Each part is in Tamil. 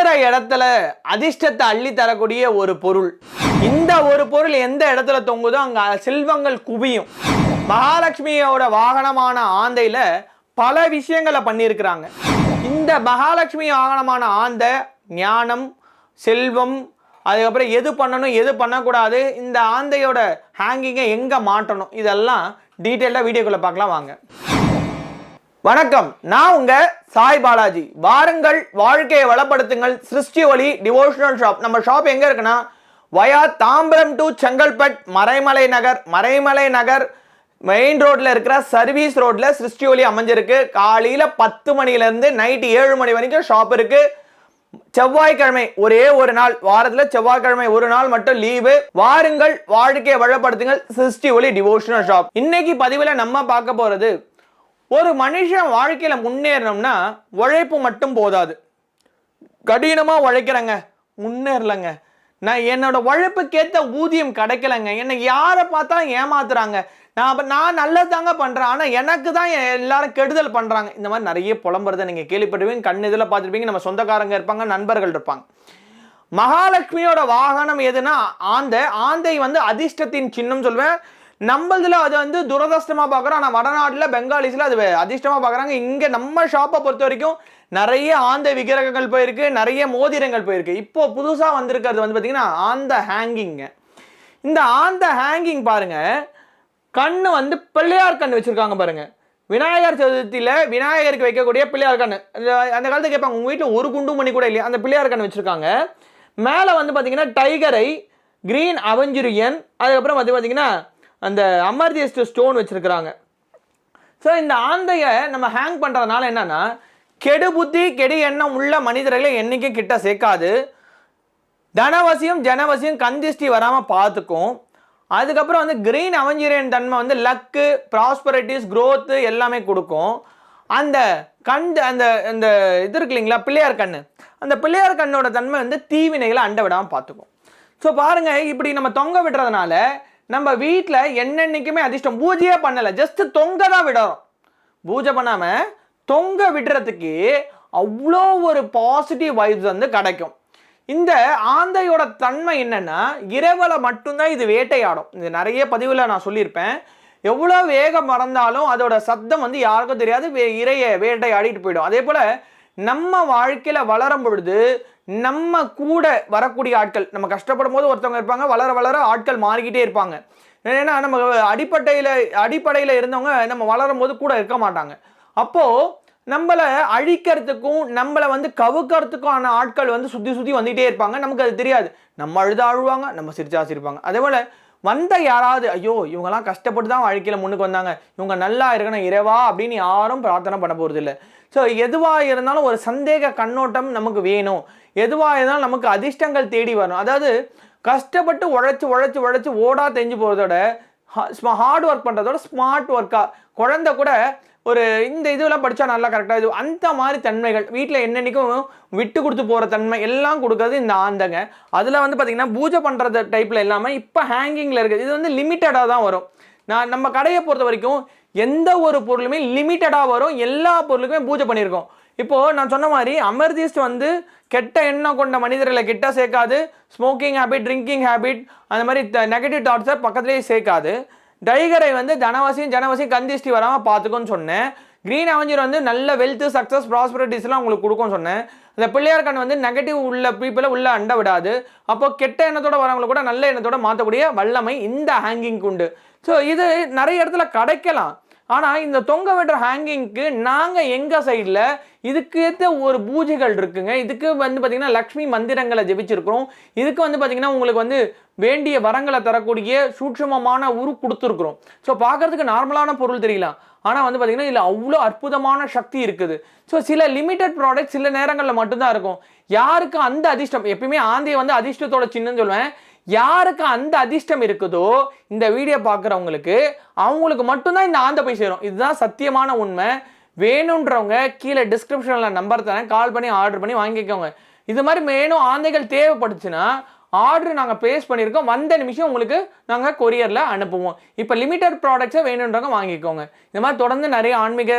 இருக்கிற இடத்துல அதிர்ஷ்டத்தை அள்ளி தரக்கூடிய ஒரு பொருள். இந்த ஒரு பொருள் எந்த இடத்துல தொங்குதோ அங்க செல்வங்கள் குவியும். மகாலட்சுமியோட வாகனமான ஆந்தையில பல விஷயங்களை பண்ணியிருக்கிறாங்க. இந்த மகாலட்சுமி வாகனமான ஆந்தை ஞானம் செல்வம் அதுக்கப்புறம் எது பண்ணணும் எது பண்ணக்கூடாது இந்த ஆந்தையோட ஹேங்கிங்கை எங்கே மாட்டணும் இதெல்லாம் டீட்டெயிலாக வீடியோக்குள்ளே பார்க்கலாம் வாங்க. வணக்கம். நான் உங்க சாய் பாலாஜி. வாருங்கள் வாழ்க்கையை வளப்படுத்துங்கள். சிருஷ்டி ஒளி டிவோஷனல் ஷாப் நம்ம ஷாப் எங்க இருக்குன்னா via Tambaram to Chengalpattu Maraimalai Nagar Maraimalai Nagar main ரோட்ல இருக்கிற சர்வீஸ் ரோட்ல சிருஷ்டி ஒளி அமைஞ்சிருக்கு. காலையில பத்து மணில இருந்து நைட் ஏழு மணி வரைக்கும் ஷாப் இருக்கு. செவ்வாய்க்கிழமை ஒரே ஒரு நாள் வாரத்துல செவ்வாய்க்கிழமை ஒரு நாள் மட்டும் லீவு வாருங்கள் வாழ்க்கையை வளப்படுத்துங்கள். சிருஷ்டி ஒளி டிவோஷனல் ஷாப் இன்னைக்கு பதிவுல நம்ம பார்க்க போறது ஒரு மனுஷன் வாழ்க்கையில் முன்னேறணும்னா உழைப்பு மட்டும் போதாது. கடினமாக உழைக்கிறேங்க. முன்னேறலைங்க. நான் என்னோட உழைப்புக்கேற்ற ஊதியம் கிடைக்கலங்க. என்னை யாரை பார்த்தாலும் ஏமாத்துறாங்க. நான் நான் நல்லது தாங்க பண்ணுறேன் ஆனால் எனக்கு தான் எல்லாரும் கெடுதல் பண்ணுறாங்க இந்த மாதிரி நிறைய புலம்புறதை நீங்கள் கேள்விப்படுவீங்க கண் இதில் பார்த்துருப்பீங்க. நம்ம சொந்தக்காரங்க இருப்பாங்க நண்பர்கள் இருப்பாங்க. மகாலட்சுமியோட வாகனம் எதுனா ஆந்தை. ஆந்தை வந்து அதிர்ஷ்டத்தின் சின்னம் சொல்வேன். நம்மளதுல அது வந்து துரதிர்ஷ்டமா பார்க்குறோம் ஆனால் வடநாட்டில் பெங்காலிஸ்ல அது அதிர்ஷ்டமா பார்க்குறாங்க இங்கே நம்ம ஷாப்பை பொறுத்த வரைக்கும் நிறைய ஆந்த விக்கிரகங்கள் போயிருக்கு நிறைய மோதிரங்கள் போயிருக்கு. இப்போ புதுசாக வந்திருக்கிறது வந்து பார்த்தீங்கன்னா ஆந்த ஹேங்கிங்க இந்த ஆந்த ஹேங்கிங் பாருங்க. கண்ணு வந்து பிள்ளையார் கண் வச்சிருக்காங்க பாருங்க. விநாயகர் சதுர்த்தியில் விநாயகருக்கு வைக்கக்கூடிய பிள்ளையார் கண் அந்த- காலத்தில் கேட்பாங்க உங்கள் வீட்டில் ஒரு குண்டு மணி கூட இல்லையா? அந்த பிள்ளையார் கண் வச்சுருக்காங்க. மேலே வந்து பார்த்தீங்கன்னா டைகரை கிரீன் அவஞ்சுரியன் அதுக்கப்புறம் வந்து பார்த்தீங்கன்னா அந்த அமர்தியஸ்ட் ஸ்டோன் வச்சுருக்கிறாங்க. ஸோ இந்த ஆந்தையை நம்ம ஹேங் பண்ணுறதுனால என்னென்னா கெடு புத்தி கெடு எண்ணம் உள்ள மனிதர்களை என்றைக்கும் கிட்ட சேர்க்காது. தனவசியம் ஜனவசியம் கந்திஷ்டி வராமல் பார்த்துக்கும். அதுக்கப்புறம் வந்து கிரீன் அவஞ்சீரியன் தன்மை வந்து லக்கு ப்ராஸ்பரிட்டிஸ் க்ரோத்து எல்லாமே கொடுக்கும். அந்த கண் அந்த அந்த இது இருக்கு இல்லைங்களா பிள்ளையார் கண் அந்த பிள்ளையார் கண்ணோட தன்மை வந்து தீவினைகளை அண்ட விடாமல் பார்த்துக்கும். ஸோ பாருங்கள் இப்படி நம்ம தொங்க விடுறதுனால நம்ம வீட்டில் என்னென்னைக்குமே அதிர்ஷ்டம் பூஜையே பண்ணலை ஜஸ்ட் தொங்க தான் விடுறோம் பூஜை பண்ணாமல் தொங்க விடுறதுக்கு அவ்வளோ ஒரு பாசிட்டிவ் வைப்ஸ் வந்து கிடைக்கும். இந்த ஆந்தையோட தன்மை என்னென்னா இரவில் மட்டும்தான் இது வேட்டையாடும். இது நிறைய பதிவில் நான் சொல்லியிருப்பேன். எவ்வளோ வேகம் மறந்தாலும் அதோட சத்தம் வந்து யாருக்கும் தெரியாது வே- இரைய வேட்டையாடிட்டு போயிடும். அதே போல் நம்ம வாழ்க்கையில் வளரும் பொழுது நம்ம கூட வரக்கூடிய ஆட்கள் நம்ம கஷ்டப்படும் போது ஒருத்தவங்க இருப்பாங்க வளர வளர ஆட்கள் மாறிக்கிட்டே இருப்பாங்க. ஏன்னா நம்ம அடிப்படையில் அடிப்படையில் இருந்தவங்க நம்ம வளரும் போது கூட இருக்க மாட்டாங்க. அப்போது நம்மளை அழிக்கிறதுக்கும் நம்மளை வந்து கவுக்கிறதுக்கான ஆட்கள் வந்து சுற்றி சுற்றி வந்துகிட்டே இருப்பாங்க. நமக்கு அது தெரியாது. நம்ம அழுதா அழுவாங்க நம்ம சிரிச்சா சிரிப்பாங்க. அதே போல் வந்த யாராவது ஐயோ இவங்கெல்லாம் கஷ்டப்பட்டு தான் வாழ்க்கையில் முன்னுக்கு வந்தாங்க. இவங்க நல்லா இருக்கணும் இறைவா அப்படின்னு யாரும் பிரார்த்தனை பண்ண போகிறது இல்லை ஸோ எதுவாக இருந்தாலும் ஒரு சந்தேக கண்ணோட்டம் நமக்கு வேணும். எதுவாக இருந்தாலும் நமக்கு அதிர்ஷ்டங்கள் தேடி வரும் அதாவது கஷ்டப்பட்டு உழைச்சி உழைச்சி உழைச்சி ஓடா தெரிஞ்சு போகிறதோட ஹார்ட் ஒர்க் பண்ணுறதோட ஸ்மார்ட் ஒர்க்காக குழந்த கூட ஒரு இந்த இதுவெல்லாம் படித்தா நல்லா கரெக்டாக இது அந்த மாதிரி தன்மைகள் வீட்டில் என்னென்னைக்கும் விட்டு கொடுத்து போகிற தன்மை எல்லாம் கொடுக்கறது இந்த ஆந்தங்க. அதில் வந்து பார்த்திங்கன்னா பூஜை பண்ணுறது டைப்பில் இல்லாமல் இப்போ ஹேங்கிங்கில் இருக்குது. இது வந்து லிமிட்டடாக தான் வரும். நான் நம்ம கடையை பொறுத்த வரைக்கும் எந்த ஒரு பொருளுமே லிமிட்டடாக வரும். எல்லா பொருளுக்குமே பூஜை பண்ணியிருக்கோம். இப்போது நான் சொன்ன மாதிரி அமர்திஸ்ட் வந்து கெட்ட எண்ணம் கொண்ட மனிதர்களை கிட்ட சேர்க்காது. ஸ்மோக்கிங் ஹேபிட் ட்ரிங்கிங் ஹேபிட் அந்த மாதிரி நெகட்டிவ் தாட்ஸை பக்கத்துலேயே சேர்க்காது. டைகரை வந்து தனவசியம் ஜனவசியம் கந்திஷ்டி வராமல் பார்த்துக்கோன்னு சொன்னேன். க்ரீன் அவஞ்சர் வந்து நல்ல வெல்த் சக்ஸஸ் ப்ராஸ்பரிட்டிஸ்லாம் உங்களுக்கு கொடுக்கும்னு சொன்னேன். இந்த பிள்ளையார் கண் வந்து நெகட்டிவ் உள்ள பீப்புளை உள்ள அண்ட விடாது. அப்போ கெட்ட எண்ணத்தோட வரவங்களை கூட நல்ல எண்ணத்தோட மாற்றக்கூடிய வல்லமை இந்த ஹேங்கிங் உண்டு. ஸோ இது நிறைய இடத்துல கிடைக்கலாம். ஆனால் இந்த தொங்க விடுற ஹேங்கிங்க்கு நாங்கள் எங்கள் சைடில் இதுக்கு ஏற்ற ஒரு பூஜைகள் இருக்குங்க. இதுக்கு வந்து பார்த்திங்கன்னா லக்ஷ்மி மந்திரங்களை ஜெபிச்சிருக்கிறோம். இதுக்கு வந்து பார்த்திங்கன்னா உங்களுக்கு வந்து வேண்டிய வரங்களை தரக்கூடிய சூட்சமமான உரு கொடுத்துருக்குறோம். ஸோ பார்க்கறதுக்கு நார்மலான பொருள் தெரியலாம் ஆனால் வந்து பார்த்திங்கன்னா இதில் அவ்வளோ அற்புதமான சக்தி இருக்குது. ஸோ சில லிமிட்டட் ப்ராடக்ட் சில நேரங்களில் மட்டும்தான் இருக்கும். யாருக்கு அந்த அதிர்ஷ்டம்? எப்பயுமே ஆந்தையை வந்து அதிர்ஷ்டத்தோட சின்னன்னு சொல்லுவேன். யாருக்கு அந்த அதிர்ஷ்டம் இருக்குதோ இந்த வீடியோ பார்க்குறவங்களுக்கு அவங்களுக்கு மட்டும்தான் இந்த ஆந்தை போய் சேரும். இதுதான் சத்தியமான உண்மை. வேணுன்றவங்க கீழே டிஸ்கிரிப்ஷனில் நம்பர் தரேன். கால் பண்ணி ஆர்டர் பண்ணி வாங்கிக்கோங்க. இது மாதிரி மேலும் ஆந்தைகள் தேவைப்பட்டுச்சுன்னா ஆர்டர் நாங்கள் பேஸ் பண்ணியிருக்கோம். வந்த நிமிஷம் உங்களுக்கு நாங்கள் கொரியரில் அனுப்புவோம். இப்போ லிமிட்டட் ப்ராடக்ட்ஸை வேணுன்றவங்க வாங்கிக்கோங்க. இந்த மாதிரி தொடர்ந்து நிறைய ஆன்மீக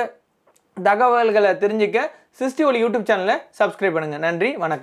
தகவல்களை தெரிஞ்சுக்க சிஸ்டி ஒலி யூடியூப் சேனலை சப்ஸ்கிரைப் பண்ணுங்கள் நன்றி வணக்கம்.